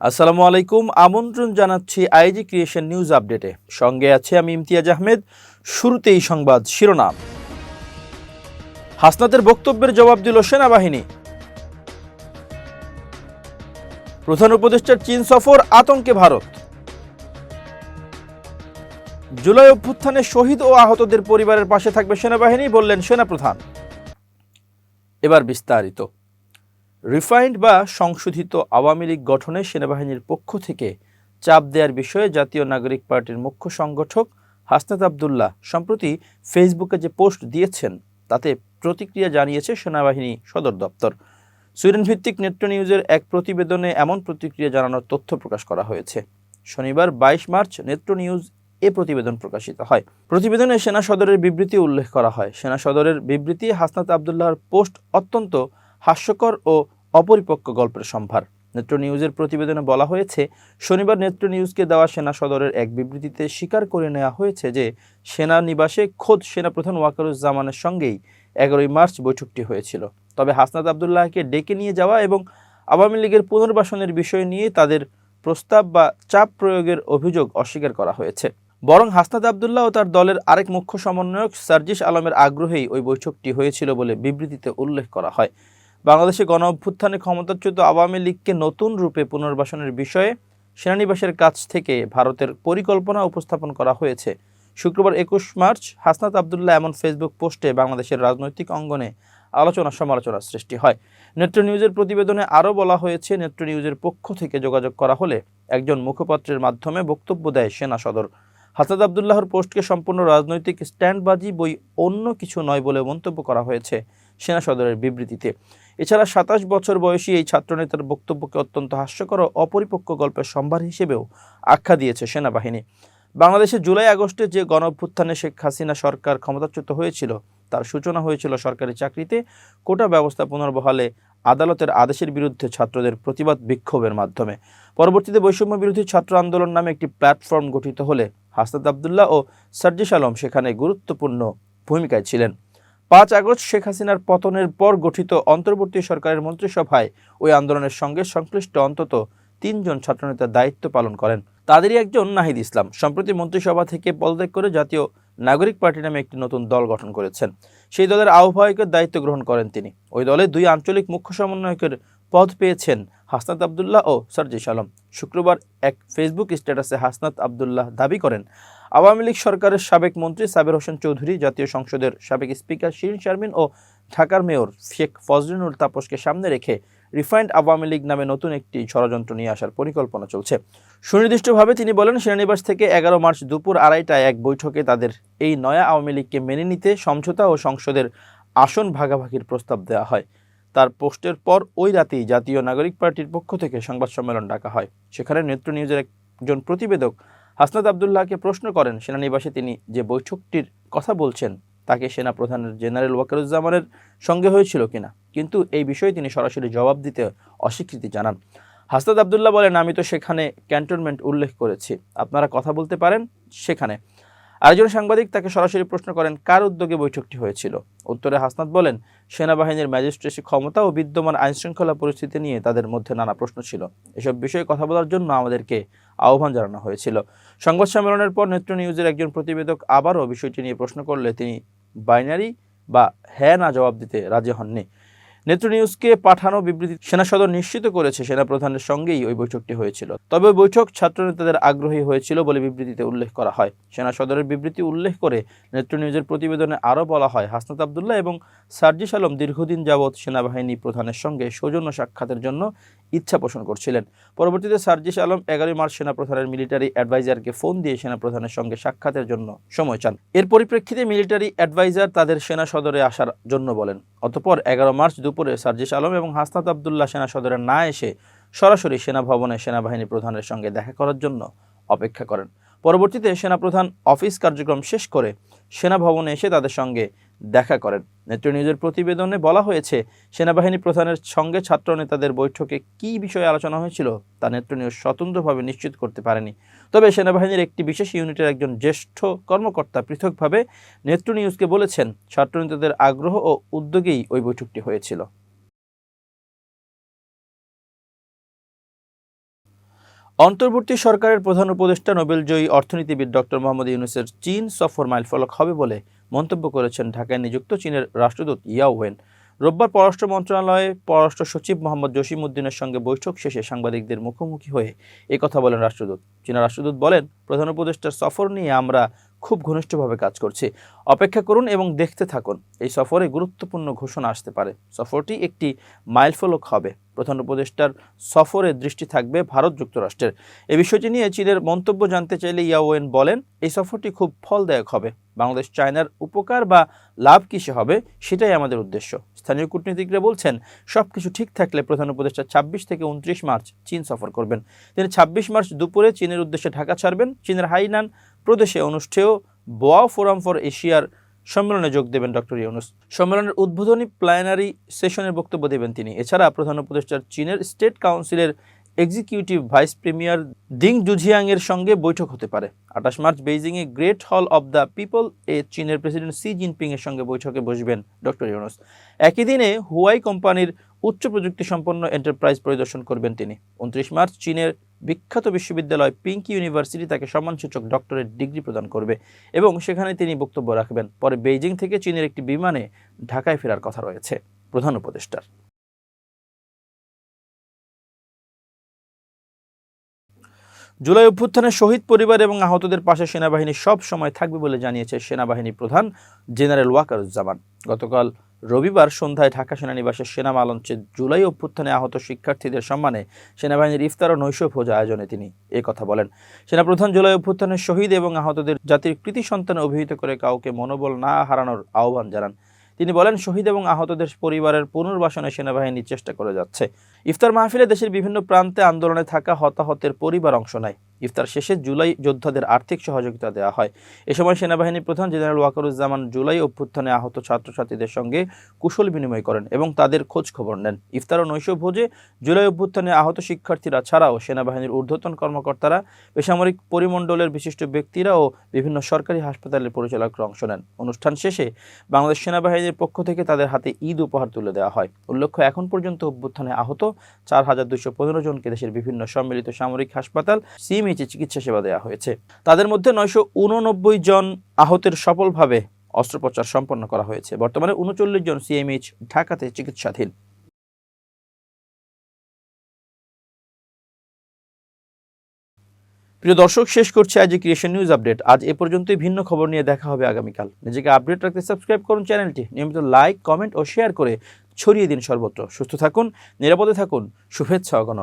আসসালামু আলাইকুম, আমন্ত্রণ জানাচ্ছি আইজি ক্রিয়েশন নিউজ আপডেটে। সঙ্গে আছে আমি ইমতিয়াজ আহমেদ। শুরুতেই সংবাদ শিরোনাম। হাসনাতের বক্তব্যের জবাব দিল সেনাবাহিনী। প্রধান উপদেষ্টার চীন সফর, আতঙ্কে ভারত। জুলাই অভ্যুত্থানে শহীদ ও আহতদের পরিবারের পাশে থাকবে সেনাবাহিনী, বললেন সেনাপ্রধান। এবার বিস্তারিত। রিফাইন্ড বা সংশোধিত আওয়ামী লীগ গঠনে সেনাবাহিনীর পক্ষ থেকে চাপ দেওয়ার বিষয়ে জাতীয় নাগরিক পার্টির মুখ্য সংগঠক হাসনাত আবদুল্লাহ সম্প্রতি ফেসবুকে যে পোস্ট দিয়েছেন, তাতে প্রতিক্রিয়া জানিয়েছে সেনাবাহিনী সদর দপ্তর। সুইডেন ভিত্তিক নেট্রো নিউজের এক প্রতিবেদনে এমন প্রতিক্রিয়া জানানোর তথ্য প্রকাশ করা হয়েছে। শনিবার বাইশ মার্চ নেট্রো নিউজ এ প্রতিবেদন প্রকাশিত হয়। প্রতিবেদনে সেনা সদরের বিবৃতি উল্লেখ করা হয়। সেনা সদরের বিবৃতি হাসনাত আবদুল্লাহর পোস্ট অত্যন্ত হাস্যকর ও অপরিপক্ক গল্পের সম্ভার। নেত্র নিউজের প্রতিবেদনে বলা হয়েছে, শনিবার নেত্র নিউজকে দেওয়া সেনা সদরের এক বিবৃতিতে স্বীকার করে নেওয়া হয়েছে যে, সেনা নিবাসে খোদ সেনাপ্রধান ওয়াকারুজ্জামানের সঙ্গেই এগারোই মার্চ বৈঠকটি হয়েছিল। তবে হাসনাত আবদুল্লাহকে ডেকে নিয়ে যাওয়া এবং আওয়ামী লীগের পুনর্বাসনের বিষয় নিয়ে তাদের প্রস্তাব বা চাপ প্রয়োগের অভিযোগ অস্বীকার করা হয়েছে। বরং হাসনাত আবদুল্লাহ ও তার দলের আরেক মুখ্য সমন্বয়ক সার্জিস আলমের আগ্রহেই ওই বৈঠকটি হয়েছিল বলে বিবৃতিতে উল্লেখ করা হয়। বাংলাদেশে গণ অভ্যুত্থানে ক্ষমতাচ্যুত আওয়ামী লীগকে নতুন রূপে পুনর্বাসনের বিষয়ে সেনানিবাসের কাছ থেকে ভারতের পরিকল্পনা উপস্থাপন করা হয়েছে। শুক্রবার একুশ মার্চ হাসনাত আবদুল্লাহ এমন ফেসবুক পোস্টে বাংলাদেশের রাজনৈতিক অঙ্গনে আলোচনা সমালোচনার সৃষ্টি হয়। নেত্র নিউজের প্রতিবেদনে আরও বলা হয়েছে, নেত্র নিউজের পক্ষ থেকে যোগাযোগ করা হলে একজন মুখপাত্রের মাধ্যমে বক্তব্য দেয় সেনা সদর। হাসাদ আবদুল্লাহর পোস্টকে সম্পূর্ণ রাজনৈতিক স্ট্যান্ডবাজি বই অন্য কিছু নয় বলে মন্তব্য করা হয়েছে সেনা সদরের বিবৃতিতে। এছাড়া সাতাশ বছর বয়সী এই ছাত্রনেতার বক্তব্যকে অত্যন্ত হাস্যকর অপরিপক্ক গল্পের সম্ভার হিসেবেও আখ্যা দিয়েছে সেনাবাহিনী। বাংলাদেশে জুলাই আগস্টে যে গণ শেখ হাসিনা সরকার ক্ষমতাচ্যুত হয়েছিল, তার সূচনা হয়েছিল সরকারি চাকরিতে, কোটা ব্যবস্থা পুনর্বহালে আদালতের আদেশের বিরুদ্ধে ছাত্রদের প্রতিবাদ বিক্ষোভের মাধ্যমে। পরবর্তীতে বৈষম্য বিরোধী ছাত্র আন্দোলন নামে একটি প্ল্যাটফর্ম গঠিত হলে হাসনাত আবদুল্লাহ ও সার্জিস আলম সেখানে গুরুত্বপূর্ণ ভূমিকায় ছিলেন। পাঁচ আগস্ট শেখ হাসিনার পতনের পর গঠিত অন্তর্বর্তী সরকারের মন্ত্রিসভায় ওই আন্দোলনের সঙ্গে সংশ্লিষ্ট অন্তত তিনজন ছাত্রনেতা দায়িত্ব পালন করেন। তাদেরই একজন নাহিদ ইসলাম। সম্প্রতি মন্ত্রিসভা থেকে পদত্যাগ করে জাতীয় নাগরিক পার্টি নামে একটি নতুন দল গঠন করেছেন। সেই দলের আহ্বায়কের দায়িত্ব গ্রহণ করেন তিনি। ওই দলে দুই আঞ্চলিক মুখ্য সমন্বয়কের পদ পেয়েছেন হাসনাত আবদুল্লাহ ও সার্জিস আলম। শুক্রবার এক ফেসবুক স্ট্যাটাসে হাসনাত আবদুল্লাহ দাবি করেন আওয়ামী লীগ সরকারের সাবেক মন্ত্রী সাবের হোসেন চৌধুরী, জাতীয় সংসদের সাবেক স্পিকার শিরিন শারমিন ও ঢাকার মেয়র শেখ ফজলিনুল তাপসকে সামনে রেখে রিফাইন্ড আওয়ামী লীগ নামে নতুন একটি ষড়যন্ত্র নিয়ে আসার পরিকল্পনা চলছে। সুনির্দিষ্টভাবে তিনি বলেন সেনানিবাস থেকে এগারো মার্চ দুপুর আড়াইটায় এক বৈঠকে তাদের এই নয়া আওয়ামী লীগকে মেনে নিতে সমঝোতা ও সংসদের আসন ভাগাভাগির প্রস্তাব দেওয়া হয়। তার পোস্টের পর ওই রাতেই জাতীয় নাগরিক পার্টির পক্ষ থেকে সংবাদ সম্মেলন ডাকা হয়। সেখানে নেত্র নিউজের একজন প্রতিবেদক হাসনাত আবদুল্লাহকে প্রশ্ন করেন, সেনানিবাসে তিনি যে বৈঠকটির কথা বলছেন, তাকে সেনা প্রধানের জেনারেল ওয়াকারুজ্জামানের সঙ্গে হয়েছিল কিনা? কিন্তু এই বিষয়ে তিনি সরাসরি জবাব দিতে অস্বীকৃতি জানান। হাসনাদ আবদুল্লাহ বলেন, আমি তো সেখানে ক্যান্টনমেন্ট উল্লেখ করেছি। আপনারা কথা বলতে পারেন সেখানে। আরেকজন সাংবাদিক তাকে সরাসরি প্রশ্ন করেন, কার উদ্যোগে বৈঠকটি হয়েছিল? উত্তরে হাসনাত বলেন, সেনাবাহিনীর ম্যাজিস্ট্রেসি ক্ষমতা ও বিদ্যমান আইনশৃঙ্খলা পরিস্থিতি নিয়ে তাদের মধ্যে নানা প্রশ্ন ছিল। এসব বিষয়ে কথা বলার জন্য আমাদেরকে আহ্বান জানানো হয়েছিল। সংবাদ সম্মেলনের পর নেত্র নিউজের একজন প্রতিবেদক আবারও বিষয়টি নিয়ে প্রশ্ন করলে তিনি বাইনারি বা হ্যাঁ না জবাব দিতে রাজি হননি। নেত্র নিউজকে পাঠানো বিবৃতি সেনা সদর নিশ্চিত করেছে, সেনাপ্রধানের সঙ্গেই ওই বৈঠকটি হয়েছিল। তবে বৈঠক ছাত্রনেতাদের আগ্রহী হয়েছিল বলে বিবৃতিতে উল্লেখ করা হয়। সেনা সদরের বিবৃতি উল্লেখ করে নেত্র নিউজের প্রতিবেদনে আরও বলা হয়, হাসনাত আবদুল্লাহ এবং সার্জিস আলম দীর্ঘদিন যাবৎ সেনাবাহিনী প্রধানের সঙ্গে সৌজন্য সাক্ষাতের জন্য ইচ্ছা পোষণ করছিলেন। পরবর্তীতে সার্জিস আলম এগারোই মার্চ সেনাপ্রধানের মিলিটারি অ্যাডভাইজারকে ফোন দিয়ে সেনাপ্রধানের সঙ্গে সাক্ষাতের জন্য সময় চান। এর পরিপ্রেক্ষিতে মিলিটারি অ্যাডভাইজার তাদের সেনা সদরে আসার জন্য বলেন। অতপর এগারো মার্চ দুপুরে সার্জিস আলম এবং হাসনাত আবদুল্লাহ সেনা সদরে না এসে সরাসরি সেনা ভবনে সেনাবাহিনী প্রধানের সঙ্গে দেখা করার জন্য অপেক্ষা করেন। পরবর্তীতে সেনাপ্রধান অফিস কার্যক্রম শেষ করে সেনা ভবনে এসে তাদের সঙ্গে দেখা করেন। নেত্র নিউজের প্রতিবেদনে বলা হয়েছে, সেনাবাহিনী প্রধানের সঙ্গে ছাত্র নেতাদের বৈঠকে কী বিষয়ে আলোচনা হয়েছিল তা নেত্র নিউজ স্বতন্ত্রভাবে নিশ্চিত করতে পারেনি। তবে সেনাবাহিনীর একটি বিশেষ ইউনিটের একজন জ্যেষ্ঠ কর্মকর্তা পৃথকভাবে নেত্র নিউজকে বলেছেন, ছাত্রনেতাদের আগ্রহ ও উদ্যোগেই ওই বৈঠকটি হয়েছিল। অন্তর্বর্তী সরকারের প্রধান উপদেষ্টা নোবেলজয়ী অর্থনীতিবিদ ডক্টর মোহাম্মদ ইউনুসের চীন সফর মাইলফলক হবে বলে মন্তব্য করেছেন ঢাকায় নিযুক্ত চীনের রাষ্ট্রদূত ইয়াও ওয়েন। রোববার পররাষ্ট্র মন্ত্রণালয়ে পররাষ্ট্র সচিব মোহাম্মদ জসিম উদ্দিনের সঙ্গে বৈঠক শেষে সাংবাদিকদের মুখোমুখি হয়ে কথা বলেন রাষ্ট্রদূত। চীনা রাষ্ট্রদূত বলেন, প্রধান উপদেষ্টার সফর নিয়ে আমরা খুব ঘনিষ্ঠভাবে কাজ করছি। অপেক্ষা করুন এবং দেখতে থাকুন। এই সফরে গুরুত্বপূর্ণ ঘোষণা আসতে পারে। সফরটি একটি মাইলফলক হবে। প্রধান উপদেষ্টার সফরে দৃষ্টি থাকবে ভারত যুক্তরাষ্ট্রের। এই বিষয়টি নিয়ে চীনের মন্তব্য জানতে চাইলে ইয়াওয়েন বলেন, এই সফরটি খুব ফলদায়ক হবে। বাংলাদেশ চায়নার উপকার বা লাভ কিসে হবে সেটাই আমাদের উদ্দেশ্য। স্থানীয় কূটনীতিকরা বলছেন সব কিছু ঠিক থাকলে প্রধান উপদেষ্টা ছাব্বিশ থেকে উনত্রিশ মার্চ চীন সফর করবেন। তিনি ছাব্বিশ মার্চ দুপুরে চীনের উদ্দেশ্যে ঢাকা ছাড়বেন। চীনের হাইনান প্রদেশে অনুষ্ঠেয় বোয়া ফোরাম ফর এশিয়ার সম্মেলনে যোগ দেবেন ডক্টর ইউনুস। সম্মেলনের উদ্বোধনী প্ল্যানারি সেশনের বক্তব্য দেবেন তিনি। এছাড়া প্রধান উপদেষ্টার চীনের স্টেট কাউন্সিলের এক্সিকিউটিভ ভাইস প্রিমিয়ার দিং জুঝিয়াং এর সঙ্গে বৈঠক হতে পারে। আঠাশ March বেইজিংয়ে great hall of the people এ চীনের প্রেসিডেন্ট সি জিনপিং এর সঙ্গে বৈঠকে বসবেন ডক্টর ইউনুস। একই দিনে হুয়াই কোম্পানির উচ্চ প্রযুক্তি সম্পন্ন এন্টারপ্রাইজ পরিদর্শন করবেন তিনি। উনত্রিশ মার্চ চীনের বিখ্যাত বিশ্ববিদ্যালয় পিঙ্কি ইউনিভার্সিটি তাকে সম্মানসূচক ডক্টরেট ডিগ্রি প্রদান করবে এবং সেখানে তিনি বক্তব্য রাখবেন। পরে বেইজিং থেকে চীনের একটি বিমানে ঢাকায় ফেরার কথা রয়েছে প্রধান উপদেষ্টার। জুলাই অভ্যুত্থানে শহীদ পরিবার এবং আহতদের পাশে সেনাবাহিনী সব সময় থাকবে বলে জানিয়েছে সেনাবাহিনী প্রধান জেনারেল ওয়াকারুজ্জামান। গতকাল রবিবার সন্ধ্যায় ঢাকা সেনানিবাসের সেনা লঞ্চে জুলাই অভ্যুত্থানে আহত শিক্ষার্থীদের সম্মানে সেনাবাহিনীর ইফতার ও নৈশ ভোজ আয়োজনে তিনি এ কথা বলেন। সেনাপ্রধান জুলাই অভ্যুত্থানের শহীদ এবং আহতদের জাতির কৃতি সন্তানে অভিহিত করে কাউকে মনোবল না হারানোর আহ্বান জানান। তিনি বলেন, শহীদ এবং আহতদের পরিবারের পুনর্বাসনে সেনাবাহিনী চেষ্টা করে যাচ্ছে। ইফতার মাহফিলে দেশের বিভিন্ন প্রান্তে আন্দোলনে থাকা হতাহতের পরিবার অংশ নেয়। ইফতার শেষে জুলাই যোদ্ধাদের আর্থিক সহযোগিতা দেওয়া হয়। এ সময় সেনাবাহিনী প্রধান জেনারেল ওয়াকারুজ্জামান জুলাই অভ্যুত্থানে আহত ছাত্রছাত্রীদের সঙ্গে কুশল বিনিময় করেন এবং তাদের খোঁজ খবর নেন। ইফতার ও নৈশ ভোজে জুলাই অভ্যুত্থানে আহত শিক্ষার্থীরা ছাড়াও সেনাবাহিনীর ঊর্ধ্বতন কর্মকর্তারা, বেসামরিক পরিমণ্ডলের বিশিষ্ট ব্যক্তিরা ও বিভিন্ন সরকারি হাসপাতালের পরিচালকরা অংশ নেন। অনুষ্ঠান শেষে বাংলাদেশ সেনাবাহিনীর পক্ষ থেকে তাদের হাতে ঈদ উপহার তুলে দেওয়া হয়। উল্লেখ্য, এখন পর্যন্ত অভ্যুত্থানে আহত চার হাজার দুশো পনেরো জনকে দেশের বিভিন্ন সম্মিলিত সামরিক হাসপাতাল সিএমএইচে চিকিৎসা সেবা দেওয়া হয়েছে, তাদের মধ্যে নয়শো উননব্বই জন আহতের সফলভাবে অস্ত্রোপচার সম্পন্ন করা হয়েছে। বর্তমানে উনচল্লিশ জন সিএমএইচ ঢাকাতে চিকিৎসাধীন। প্রিয় দর্শক, শেষ করছে আজ ক্রিয়েশন নিউজ আপডেট আজ এ পর্যন্তই, ভিন্ন খবর নিয়ে দেখা হবে আগামীকাল। নিজেকে আপডেট রাখতে সাবস্ক্রাইব করুন চ্যানেলটি। নিয়মিত লাইক কমেন্ট ও শেয়ার করে ছড়িয়ে দিন সর্বত্র। সুস্থ থাকুন, নিরাপদে থাকুন। শুভেচ্ছা অগণ